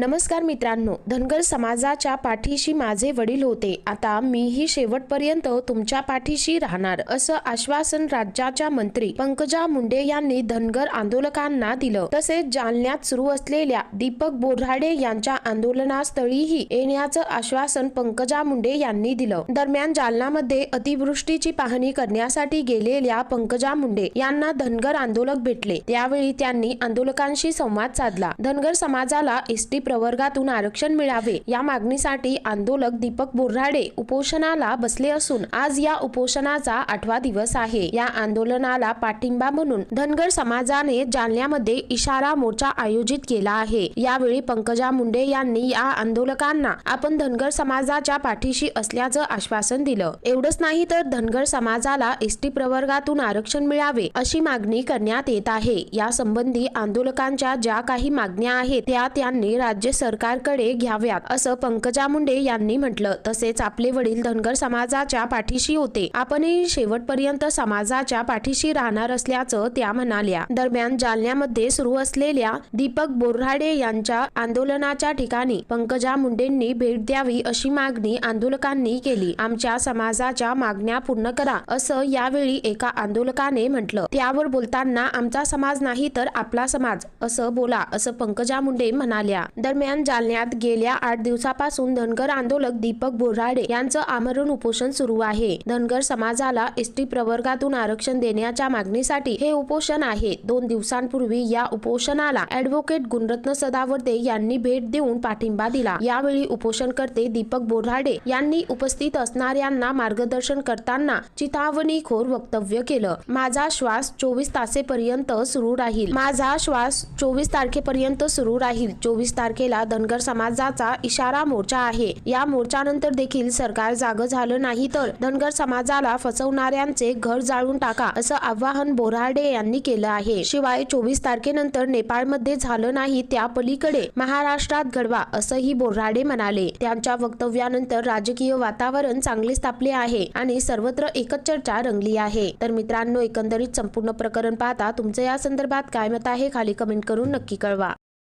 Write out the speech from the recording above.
नमस्कार मित्रांनो धनगर समाजाच्या पाठीशी माझे वडील होते. आता मीही शेवटपर्यंत तुमच्या पाठीशी राहणार असं आश्वासन राज्याच्या मंत्री पंकजा मुंडे यांनी धनगर आंदोलकांना दिलं. तसेच जालन्यात सुरू असलेल्या दीपक बोराडे यांच्या आंदोलनास्थळीही येण्याचं आश्वासन पंकजा मुंडे यांनी दिलं. दरम्यान जालनामध्ये अतिवृष्टीची पाहणी करण्यासाठी गेलेल्या पंकजा मुंडे यांना धनगर आंदोलक भेटले. त्यावेळी त्यांनी आंदोलकांशी संवाद साधला. धनगर समाजाला एसटी प्रवर्गातून आरक्षण मिळावे या मागणीसाठी आंदोलक दीपक बोर्हाडे उपोषणाला बसले असून आज या उपोषणाचा आठवा दिवस आहे. या आंदोलनाला पाठिंबा म्हणून धनगर समाजाने जालन्यामध्ये इशारा मोर्चा आयोजित केला आहे. यावेळी पंकजा मुंडे यांनी या आंदोलकांना आपण धनगर समाजाच्या पाठीशी असल्याचं आश्वासन दिलं. एवढंच नाही तर धनगर समाजाला एसटी प्रवर्गातून आरक्षण मिळावे अशी मागणी करण्यात येत आहे. या संबंधी आंदोलकांच्या ज्या काही मागण्या आहेत त्या त्यांनी राज्य राज्य सरकारकडे घ्याव्यात असं पंकजा मुंडे यांनी म्हटलं. तसेच आपले वडील धनगर समाजाच्या पाठीशी होते. आपणही शेवटपर्यंत समाजाच्या पाठीशी राहणार असल्याचं त्या म्हणाल्या. दरम्यान जालन्यामध्ये सुरू असलेल्या दीपक बोरहाडे यांच्या आंदोलनाच्या ठिकाणी पंकजा मुंडेंनी भेट द्यावी अशी मागणी आंदोलकांनी केली. आमच्या समाजाच्या मागण्या पूर्ण करा असं यावेळी एका आंदोलकाने म्हटलं. त्यावर बोलताना आमचा समाज नाही तर आपला समाज असं बोला असं पंकजा मुंडे म्हणाल्या. दरम्यान जालन्यात गेल्या आठ दिवसापासून धनगर आंदोलक दीपक बोराडे यांचं आमरण उपोषण सुरू आहे. धनगर समाजाला एसटी प्रवर्गातून आरक्षण देण्याच्या मागणीसाठी हे उपोषण आहे. दोन दिवसांपूर्वी या उपोषणाला ऍडव्होकेट गुणरत्न सदावर्ते यांनी भेट देऊन पाठिंबा दिला. यावेळी उपोषणकर्ते दीपक बोराडे यांनी उपस्थित असणाऱ्यांना मार्गदर्शन करताना चितावणीखोर वक्तव्य केलं. माझा श्वास चोवीस तासेपर्यंत सुरू राहील. माझा श्वास चोवीस तारखेपर्यंत सुरू राहील. चोवीस तारखे तारखेला धनगर समाजाचा इशारा मोर्चा आहे. या मोर्चानंतर देखील सरकार जाग झालं नाही तर धनगर समाजाला फसवणाऱ्यांचे घर जाळून टाका असं आवाहन बोराडे यांनी केलं आहे. शिवाय चोवीस तारखेनंतर नेपाळमध्ये झालं नाही त्या पलीकडे महाराष्ट्रात घडवा असंही बोराडे म्हणाले. त्यांच्या वक्तव्यानंतर राजकीय वातावरण चांगलेच तापले आहे आणि सर्वत्र एकच चर्चा रंगली आहे. तर मित्रांनो एकंदरीत संपूर्ण प्रकरण पाहता तुमचं या संदर्भात काय मत आहे खाली कमेंट करून नक्की कळवा.